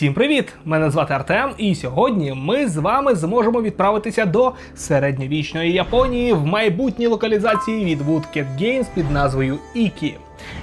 Всім привіт! Мене звати Артем, і сьогодні ми з вами зможемо відправитися до середньовічної Японії в майбутній локалізації від Woodcat Games під назвою Ікі.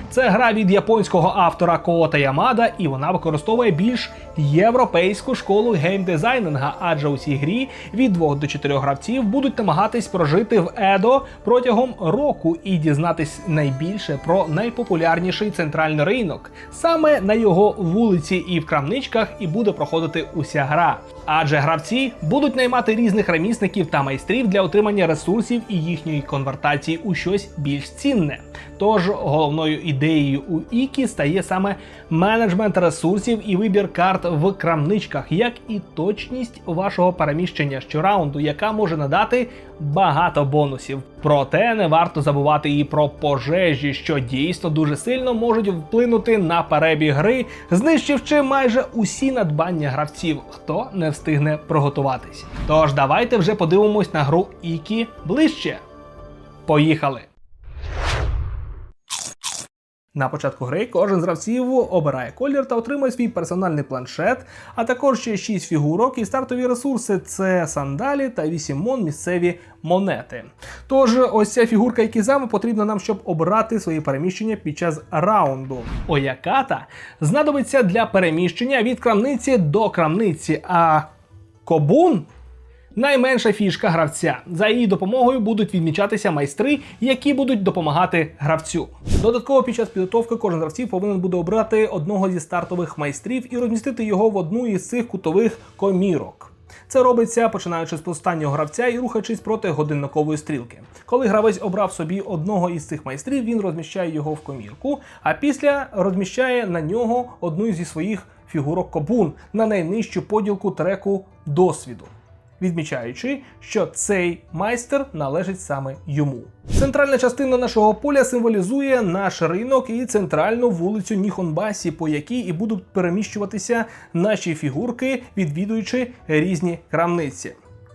Це гра від японського автора Коота Ямада, і вона використовує більш європейську школу геймдизайнинга, адже у цій грі від 2 до 4 гравців будуть намагатись прожити в Едо протягом року і дізнатись найбільше про найпопулярніший центральний ринок. Саме на його вулиці і в крамничках і буде проходити уся гра. Адже гравці будуть наймати різних ремісників та майстрів для отримання ресурсів і їхньої конвертації у щось більш цінне. Тож головною ідеєю у Ікі стає саме менеджмент ресурсів і вибір карт в крамничках, як і точність вашого переміщення щораунду, яка може надати багато бонусів. Проте не варто забувати і про пожежі, що дійсно дуже сильно можуть вплинути на перебіг гри, знищивши майже усі надбання гравців, хто не встигне приготуватись. Тож давайте вже подивимось на гру Ікі ближче. Поїхали! На початку гри кожен з гравців обирає колір та отримує свій персональний планшет, а також ще 6 фігурок і стартові ресурси це сандалі та 8 мон місцеві монети. Тож, ось ця фігурка Ікізами потрібна нам, щоб обрати свої переміщення під час раунду. Ояката знадобиться для переміщення від крамниці до крамниці, а кобун найменша фішка гравця. За її допомогою будуть відмічатися майстри, які будуть допомагати гравцю. Додатково під час підготовки кожен гравців повинен буде обрати одного зі стартових майстрів і розмістити його в одну із цих кутових комірок. Це робиться починаючи з останнього гравця і рухаючись проти годинникової стрілки. Коли гравець обрав собі одного із цих майстрів, він розміщає його в комірку, а після розміщає на нього одну зі своїх фігурок кобун на найнижчу поділку треку досвіду відмічаючи, що цей майстер належить саме йому. Центральна частина нашого поля символізує наш ринок і центральну вулицю Ніхонбасі, по якій і будуть переміщуватися наші фігурки, відвідуючи різні крамниці.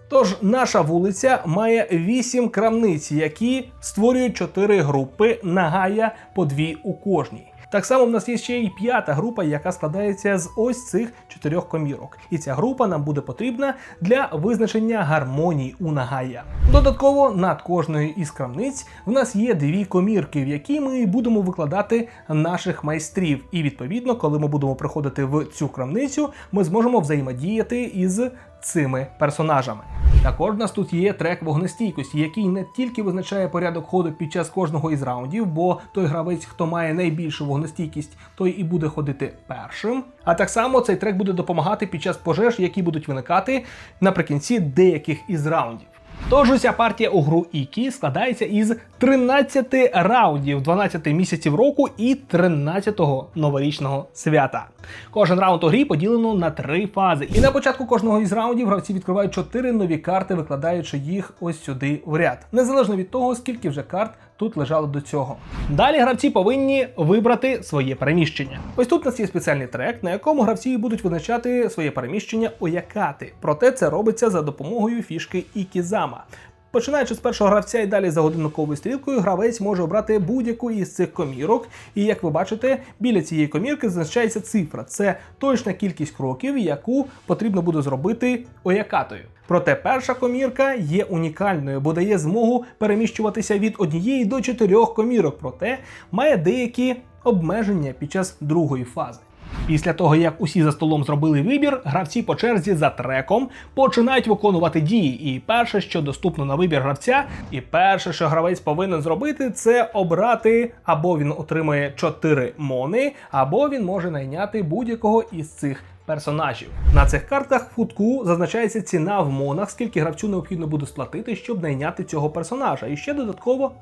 Тож наша вулиця має 8 крамниць, які створюють 4 групи, нагая по дві у кожній. Так само в нас є ще й п'ята група, яка складається з ось цих чотирьох комірок. І ця група нам буде потрібна для визначення гармонії у нагая. Додатково над кожною із крамниць в нас є дві комірки, в які ми будемо викладати наших майстрів. І відповідно, коли ми будемо приходити в цю крамницю, ми зможемо взаємодіяти із цими персонажами. Також в нас тут є трек вогнестійкості, який не тільки визначає порядок ходу під час кожного із раундів, бо той гравець, хто має найбільшу вогнестійкість, той і буде ходити першим. А так само цей трек буде допомагати під час пожеж, які будуть виникати наприкінці деяких із раундів. Тож уся партія у гру Ікі складається із 13 раундів, 12 місяців року і 13-го новорічного свята. Кожен раунд у грі поділено на три фази. І на початку кожного із раундів гравці відкривають чотири нові карти, викладаючи їх ось сюди в ряд, незалежно від того, скільки вже карт тут лежало до цього. Далі гравці повинні вибрати своє переміщення. Ось тут у нас є спеціальний трек, на якому гравці будуть визначати своє переміщення оякати. Проте це робиться за допомогою фішки Ікізама. Починаючи з першого гравця і далі за годинниковою стрілкою, гравець може обрати будь-яку із цих комірок. І як ви бачите, біля цієї комірки зазначається цифра. Це точна кількість кроків, яку потрібно буде зробити оякатою. Проте перша комірка є унікальною, бо дає змогу переміщуватися від однієї до чотирьох комірок, проте має деякі обмеження під час другої фази. Після того, як усі за столом зробили вибір, гравці по черзі за треком починають виконувати дії. І перше, що доступно на вибір гравця, і перше, що гравець повинен зробити, це обрати або він отримає 4 мони, або він може найняти будь-якого із цих. Персонажів на цих картах в кутку зазначається ціна в монах, скільки гравцю необхідно буде сплатити, щоб найняти цього персонажа. І ще додатково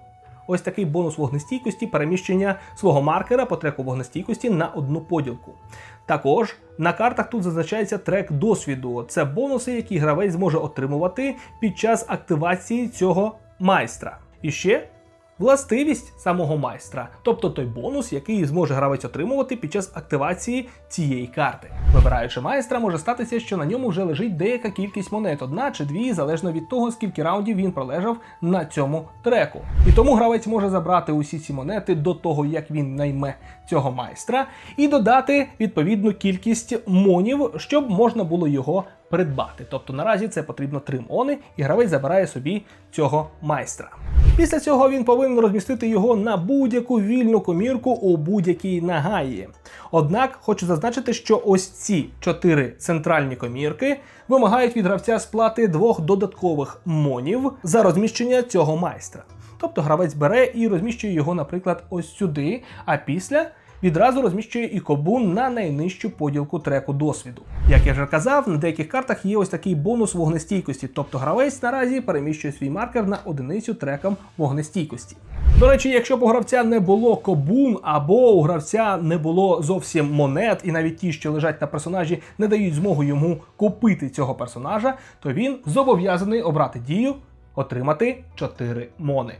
ось такий бонус вогнестійкості переміщення свого маркера по треку вогнестійкості на одну поділку. Також на картах тут зазначається трек досвіду. Це бонуси, які гравець зможе отримувати під час активації цього майстра. І ще властивість самого майстра, тобто той бонус, який зможе гравець отримувати під час активації цієї карти. Вибираючи майстра, може статися, що на ньому вже лежить деяка кількість монет, одна чи дві, залежно від того, скільки раундів він пролежав на цьому треку. І тому гравець може забрати усі ці монети до того, як він найме цього майстра, і додати відповідну кількість монів, щоб можна було його придбати. Тобто наразі це потрібно 3 мони, і гравець забирає собі цього майстра. Після цього він повинен розмістити його на будь-яку вільну комірку у будь-якій нагаї. Однак хочу зазначити, що ось ці чотири центральні комірки вимагають від гравця сплати двох додаткових монів за розміщення цього майстра. Тобто гравець бере і розміщує його, наприклад, ось сюди, а після відразу розміщує і кобун на найнижчу поділку треку досвіду. Як я вже казав, на деяких картах є ось такий бонус вогнестійкості, тобто гравець наразі переміщує свій маркер на одиницю трекам вогнестійкості. До речі, якщо б у гравця не було кобун, або у гравця не було зовсім монет, і навіть ті, що лежать на персонажі, не дають змогу йому купити цього персонажа, то він зобов'язаний обрати дію, отримати 4 мони.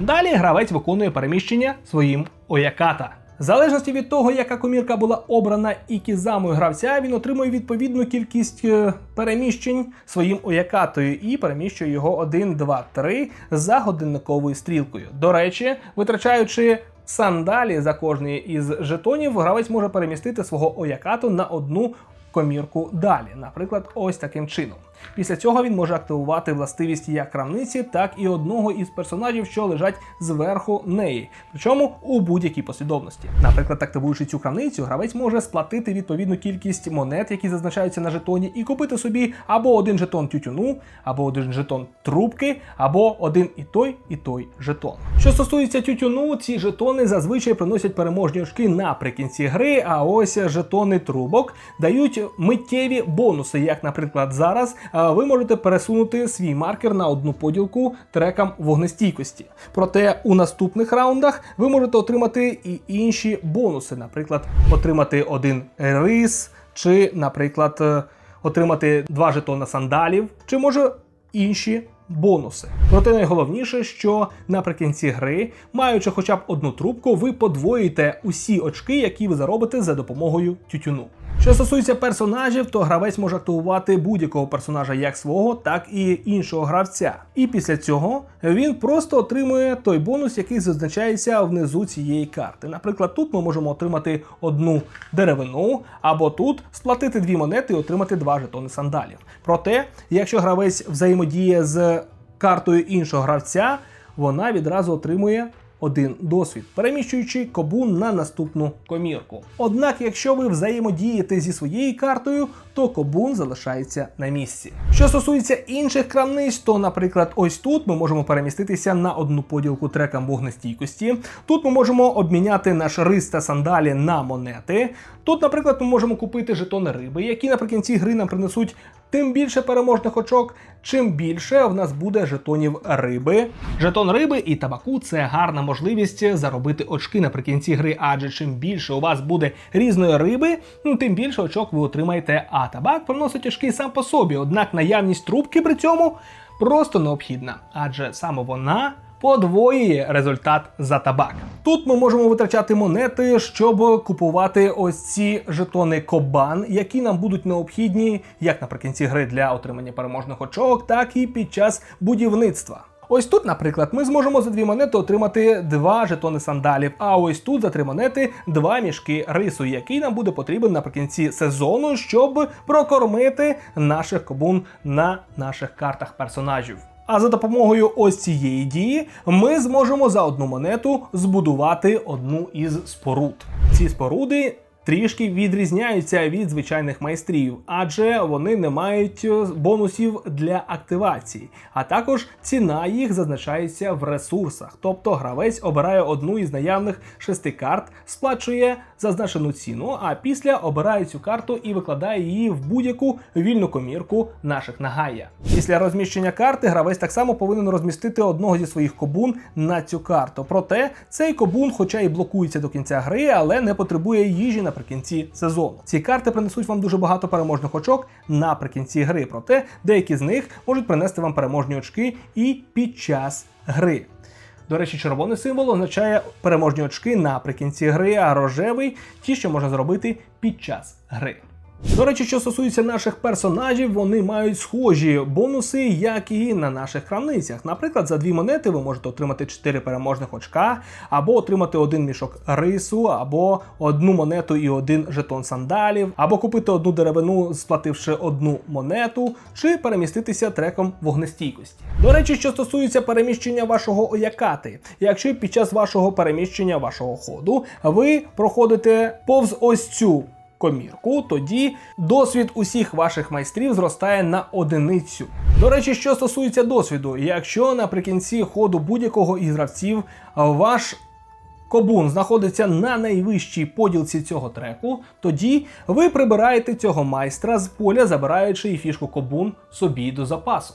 Далі гравець виконує переміщення своїм ояката. В залежності від того, яка комірка була обрана і кізамою гравця, він отримує відповідну кількість е, переміщень своїм оякатою і переміщує його 1, 2, 3 за годинниковою стрілкою. До речі, витрачаючи сандалі за кожний із жетонів, гравець може перемістити свого оякату на одну комірку далі, наприклад, ось таким чином. Після цього він може активувати властивість як крамниці, так і одного із персонажів, що лежать зверху неї, причому у будь-якій послідовності. Наприклад, активуючи цю крамницю, гравець може сплатити відповідну кількість монет, які зазначаються на жетоні, і купити собі або один жетон тютюну, або один жетон трубки, або один і той, і той жетон. Що стосується тютюну, ці жетони зазвичай приносять переможні очки наприкінці гри. А ось жетони трубок дають миттєві бонуси, як, наприклад, зараз ви можете пересунути свій маркер на одну поділку трекам вогнестійкості. Проте у наступних раундах ви можете отримати і інші бонуси, наприклад, отримати один рис, чи, наприклад, е, отримати два жетона сандалів, чи може інші. Бонуси. Проте найголовніше, що наприкінці гри, маючи хоча б одну трубку, ви подвоїте усі очки, які ви заробите за допомогою тютюну. Що стосується персонажів, то гравець може активувати будь-якого персонажа як свого, так і іншого гравця. І після цього він просто отримує той бонус, який зазначається внизу цієї карти. Наприклад, тут ми можемо отримати одну деревину, або тут сплатити дві монети і отримати два жетони сандалів. Проте, якщо гравець взаємодіє з картою іншого гравця, вона відразу отримує один досвід, переміщуючи кобун на наступну комірку. Однак, якщо ви взаємодієте зі своєю картою, то кобун залишається на місці. Що стосується інших крамниць, то, наприклад, ось тут ми можемо переміститися на одну поділку трекам вогнестійкості. Тут ми можемо обміняти наш рис та сандалі на монети. Тут, наприклад, ми можемо купити жетони риби, які наприкінці гри нам принесуть тим більше переможних очок, чим більше в нас буде жетонів риби. Жетон риби і табаку це гарна можливість заробити очки наприкінці гри, адже чим більше у вас буде різної риби, ну, тим більше очок ви отримаєте. А табак приносить очки сам по собі, однак наявність трубки при цьому просто необхідна, адже саме вона. Подвоює результат за табак. Тут ми можемо витрачати монети, щоб купувати ось ці жетони кобан, які нам будуть необхідні як наприкінці гри для отримання переможних очок, так і під час будівництва. Ось тут, наприклад, ми зможемо за дві монети отримати два жетони сандалів. А ось тут за три монети два мішки рису, який нам буде потрібен наприкінці сезону, щоб прокормити наших кобун на наших картах персонажів. А за допомогою ось цієї дії ми зможемо за одну монету збудувати одну із споруд. Ці споруди. Трішки відрізняються від звичайних майстрів, адже вони не мають е, бонусів для активації, а також ціна їх зазначається в ресурсах. Тобто гравець обирає одну із наявних шести карт, сплачує зазначену ціну, а після обирає цю карту і викладає її в будь-яку вільну комірку наших нагая. Після розміщення карти гравець так само повинен розмістити одного зі своїх кобун на цю карту. Проте цей кобун, хоча і блокується до кінця гри, але не потребує їжі наприкінці сезону. Ці карти принесуть вам дуже багато переможних очок наприкінці гри. Проте деякі з них можуть принести вам переможні очки і під час гри. До речі, червоний символ означає переможні очки наприкінці гри, а рожевий ті, що можна зробити під час гри. До речі, що стосується наших персонажів, вони мають схожі бонуси, як і на наших крамницях. Наприклад, за дві монети ви можете отримати 4 переможних очка, або отримати один мішок рису, або одну монету і один жетон сандалів, або купити одну деревину, сплативши одну монету, чи переміститися треком вогнестійкості. До речі, що стосується переміщення вашого оякати, якщо під час вашого переміщення вашого ходу ви проходите повз ось цю комірку, тоді досвід усіх ваших майстрів зростає на одиницю. До речі, що стосується досвіду, якщо наприкінці ходу будь-якого із гравців ваш Кобун знаходиться на найвищій поділці цього треку, тоді ви прибираєте цього майстра з поля, забираючи фішку Кобун собі до запасу.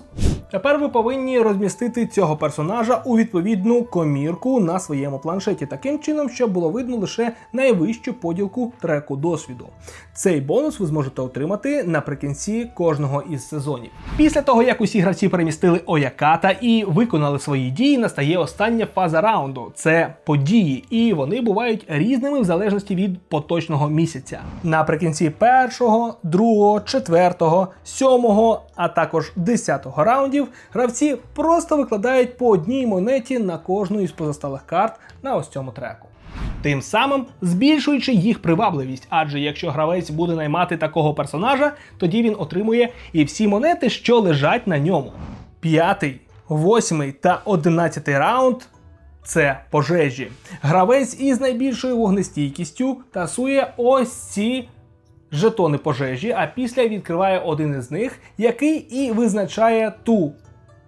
Тепер ви повинні розмістити цього персонажа у відповідну комірку на своєму планшеті, таким чином, щоб було видно лише найвищу поділку треку досвіду. Цей бонус ви зможете отримати наприкінці кожного із сезонів. Після того, як усі гравці перемістили Ояката і виконали свої дії, настає остання фаза раунду це події, і вони бувають різними в залежності від поточного місяця. Наприкінці першого, другого, четвертого, сьомого, а також десятого раундів гравці просто викладають по одній монеті на кожну із позасталих карт на ось цьому треку. Тим самим збільшуючи їх привабливість, адже якщо гравець буде наймати такого персонажа, тоді він отримує і всі монети, що лежать на ньому. П'ятий, восьмий та одинадцятий раунд це пожежі. Гравець із найбільшою вогнестійкістю тасує ось ці жетони пожежі, а після відкриває один із них, який і визначає ту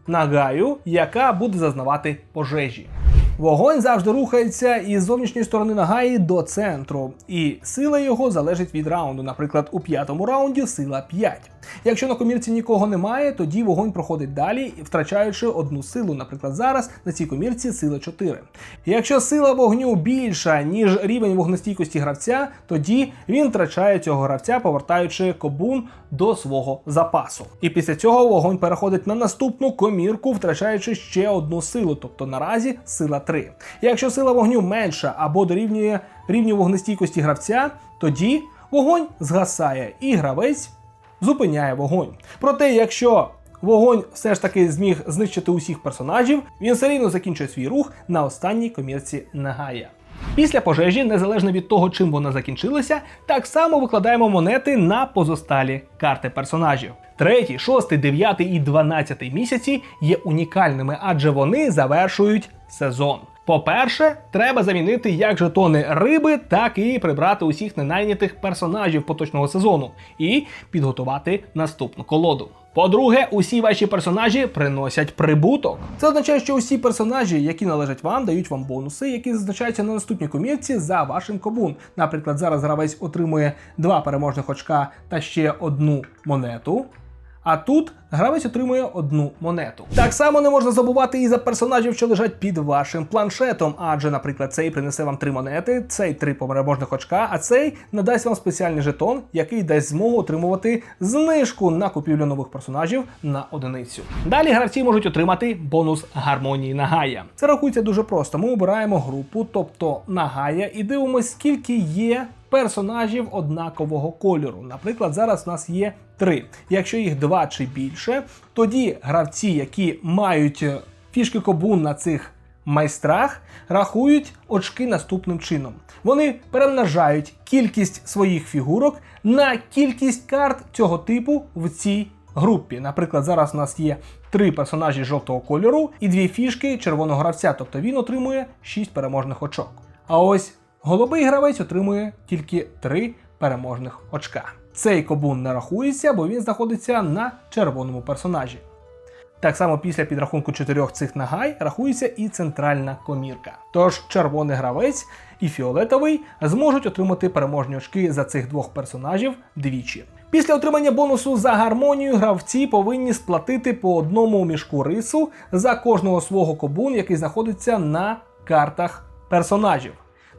нагаю, яка буде зазнавати пожежі. Вогонь завжди рухається із зовнішньої сторони нагаї до центру, і сила його залежить від раунду. Наприклад, у п'ятому раунді сила 5. Якщо на комірці нікого немає, тоді вогонь проходить далі, втрачаючи одну силу. Наприклад, зараз на цій комірці сила 4. Якщо сила вогню більша, ніж рівень вогнестійкості гравця, тоді він втрачає цього гравця, повертаючи кобун до свого запасу. І після цього вогонь переходить на наступну комірку, втрачаючи ще одну силу, тобто наразі сила 3. Якщо сила вогню менша або дорівнює рівню вогнестійкості гравця, тоді вогонь згасає і гравець зупиняє вогонь. Проте, якщо вогонь все ж таки зміг знищити усіх персонажів, він все рівно закінчує свій рух на останній комірці Нагая. Після пожежі, незалежно від того, чим вона закінчилася, так само викладаємо монети на позосталі карти персонажів. Третій, шостий, дев'ятий і дванадцятий місяці є унікальними, адже вони завершують сезон. По-перше, треба замінити як жетони риби, так і прибрати усіх ненайнятих персонажів поточного сезону і підготувати наступну колоду. По-друге, усі ваші персонажі приносять прибуток. Це означає, що усі персонажі, які належать вам, дають вам бонуси, які зазначаються на наступній комірці за вашим кобун. Наприклад, зараз гравець отримує два переможних очка та ще одну монету. А тут гравець отримує одну монету. Так само не можна забувати і за персонажів, що лежать під вашим планшетом. Адже, наприклад, цей принесе вам три монети, цей три переможних очка, а цей надасть вам спеціальний жетон, який дасть змогу отримувати знижку на купівлю нових персонажів на одиницю. Далі гравці можуть отримати бонус гармонії Нагая. Це рахується дуже просто. Ми обираємо групу, тобто Нагая, і дивимося, скільки є персонажів однакового кольору. Наприклад, зараз у нас є три. Якщо їх два чи більше, тоді гравці, які мають е, фішки кобун на цих майстрах, рахують очки наступним чином. Вони перемножають кількість своїх фігурок на кількість карт цього типу в цій групі. Наприклад, зараз у нас є три персонажі жовтого кольору і дві фішки червоного гравця, тобто він отримує 6 переможних очок. А ось голубий гравець отримує тільки 3 переможних очка. Цей кобун не рахується, бо він знаходиться на червоному персонажі. Так само після підрахунку чотирьох цих нагай рахується і центральна комірка. Тож червоний гравець і фіолетовий зможуть отримати переможні очки за цих двох персонажів двічі. Після отримання бонусу за гармонію гравці повинні сплатити по одному мішку рису за кожного свого кобун, який знаходиться на картах персонажів.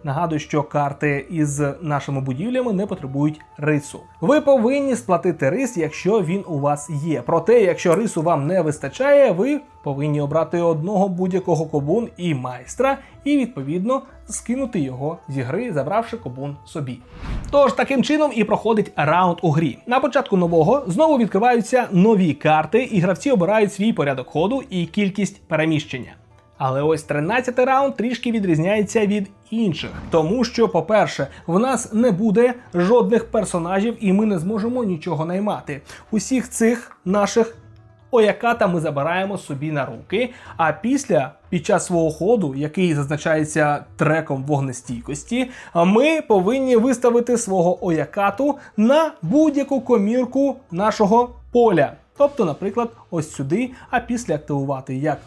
Нагадую, що карти із нашими будівлями не потребують рису. Ви повинні сплатити рис, якщо він у вас є. Проте, якщо рису вам не вистачає, ви повинні обрати одного будь-якого кобун і майстра, і відповідно скинути його зі гри, забравши кобун собі. Тож таким чином і проходить раунд у грі. На початку нового знову відкриваються нові карти, і гравці обирають свій порядок ходу і кількість переміщення. Але ось 13-й раунд трішки відрізняється від інших, тому що, по-перше, в нас не буде жодних персонажів, і ми не зможемо нічого наймати. Усіх цих наших ояката ми забираємо собі на руки. А після, під час свого ходу, який зазначається треком вогнестійкості, ми повинні виставити свого оякату на будь-яку комірку нашого поля. Тобто, наприклад, ось сюди, а після активувати як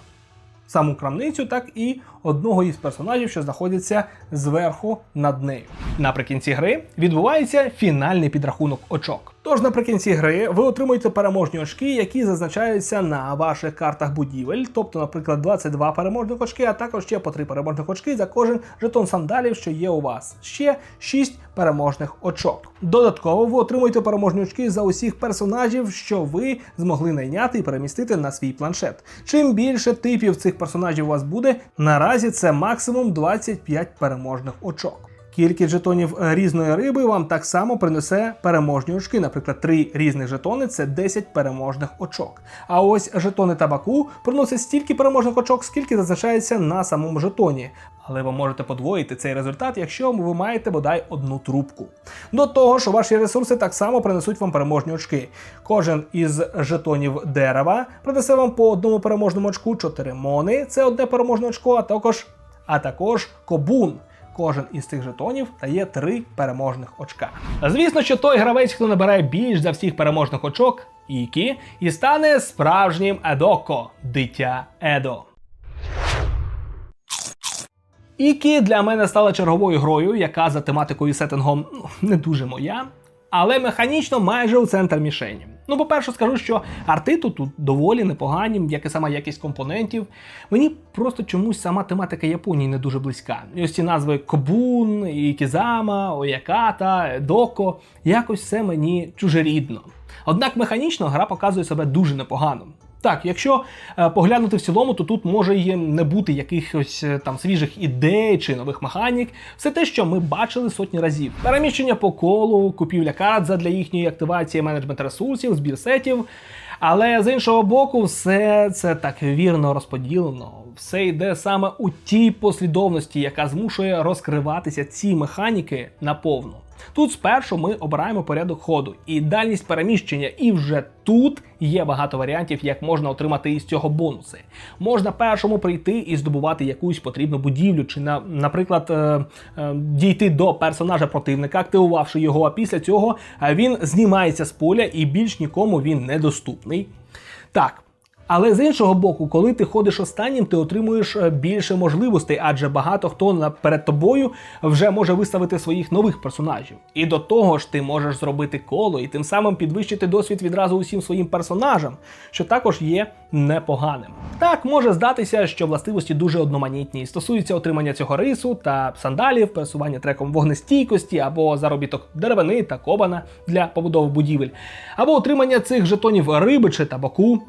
саму крамницю, так і одного із персонажів, що знаходиться зверху над нею. Наприкінці гри відбувається фінальний підрахунок очок. Тож наприкінці гри ви отримуєте переможні очки, які зазначаються на ваших картах будівель, тобто, наприклад, 22 переможних очки, а також ще по 3 переможних очки за кожен жетон сандалів, що є у вас. Ще 6 переможних очок. Додатково ви отримуєте переможні очки за усіх персонажів, що ви змогли найняти і перемістити на свій планшет. Чим більше типів цих персонажів у вас буде, наразі це максимум 25 переможних очок. Кількість жетонів е, різної риби вам так само принесе переможні очки. Наприклад, три різних жетони це 10 переможних очок. А ось жетони табаку приносять стільки переможних очок, скільки зазначається на самому жетоні. Але ви можете подвоїти цей результат, якщо ви маєте бодай одну трубку. До того ж, ваші ресурси так само принесуть вам переможні очки. Кожен із жетонів дерева принесе вам по одному переможному очку, 4 мони це одне переможне очко, а також, а також кобун. Кожен із цих жетонів дає три переможних очка. Звісно, що той гравець, хто набирає більш за всіх переможних очок, Ікі, і стане справжнім Едоко, дитя Едо. Ікі для мене стала черговою грою, яка за тематикою і сеттингом ну, не дуже моя, але механічно майже у центр мішені. Ну, по-перше, скажу, що арти тут доволі непогані, як і сама якість компонентів. Мені просто чомусь сама тематика Японії не дуже близька. І ось ці назви Кобун, Ікізама, Ояката, Доко, якось все мені чужерідно. Однак механічно гра показує себе дуже непогано. Так, якщо е, поглянути в цілому, то тут може і не бути якихось е, там свіжих ідей чи нових механік. Все те, що ми бачили сотні разів. Переміщення по колу, купівля карт задля їхньої активації, менеджмент ресурсів, збір сетів. Але з іншого боку, все це так вірно розподілено. Все йде саме у тій послідовності, яка змушує розкриватися ці механіки наповну. Тут спершу ми обираємо порядок ходу і дальність переміщення, і вже тут є багато варіантів, як можна отримати із цього бонуси. Можна першому прийти і здобувати якусь потрібну будівлю, чи, на, наприклад, е, е, дійти до персонажа противника, активувавши його, а після цього е, він знімається з поля і більш нікому він недоступний. Так. Але з іншого боку, коли ти ходиш останнім, ти отримуєш е, більше можливостей, адже багато хто перед тобою вже може виставити своїх нових персонажів. І до того ж, ти можеш зробити коло і тим самим підвищити досвід відразу усім своїм персонажам, що також є непоганим. Так може здатися, що властивості дуже одноманітні і стосуються отримання цього рису та сандалів, пересування треком вогнестійкості або заробіток деревини та кобана для побудови будівель, або отримання цих жетонів риби чи табаку.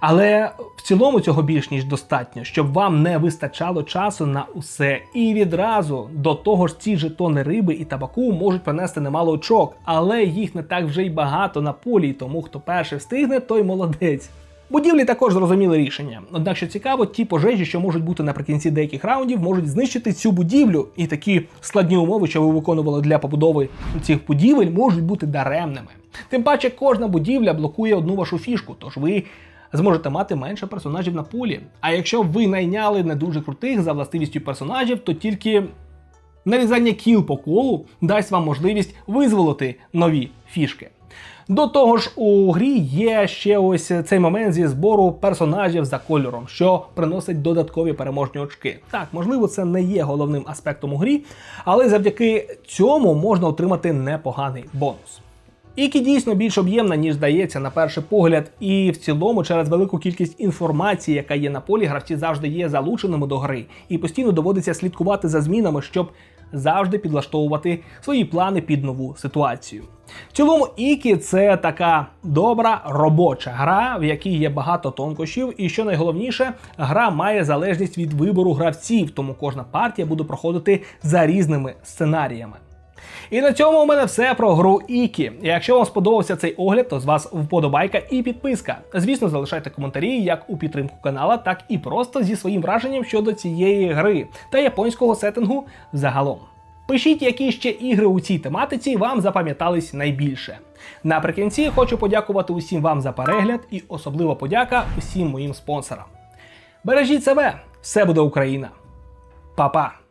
Але в цілому цього більш ніж достатньо, щоб вам не вистачало часу на усе. І відразу до того ж, ці жетони риби і табаку можуть принести немало очок, але їх не так вже й багато на полі, тому хто перший встигне, той молодець. Будівлі також зрозуміли рішення. Однак, що цікаво, ті пожежі, що можуть бути наприкінці деяких раундів, можуть знищити цю будівлю, і такі складні умови, що ви виконували для побудови цих будівель, можуть бути даремними. Тим паче, кожна будівля блокує одну вашу фішку, тож ви зможете мати менше персонажів на полі. А якщо ви найняли не дуже крутих за властивістю персонажів, то тільки нарізання кіл по колу дасть вам можливість визволити нові фішки. До того ж, у грі є ще ось цей момент зі збору персонажів за кольором, що приносить додаткові переможні очки. Так, можливо, це не є головним аспектом у грі, але завдяки цьому можна отримати непоганий бонус. Ікі дійсно більш об'ємна, ніж здається на перший погляд, і в цілому, через велику кількість інформації, яка є на полі, гравці завжди є залученими до гри, і постійно доводиться слідкувати за змінами, щоб завжди підлаштовувати свої плани під нову ситуацію. В цілому, Ікі це така добра робоча гра, в якій є багато тонкощів, і що найголовніше, гра має залежність від вибору гравців, тому кожна партія буде проходити за різними сценаріями. І на цьому у мене все про гру Ікі. Якщо вам сподобався цей огляд, то з вас вподобайка і підписка. Звісно, залишайте коментарі як у підтримку канала, так і просто зі своїм враженням щодо цієї гри та японського сеттингу загалом. Пишіть, які ще ігри у цій тематиці вам запам'ятались найбільше. Наприкінці хочу подякувати усім вам за перегляд і особливо подяка усім моїм спонсорам. Бережіть себе, все буде Україна. Па-па!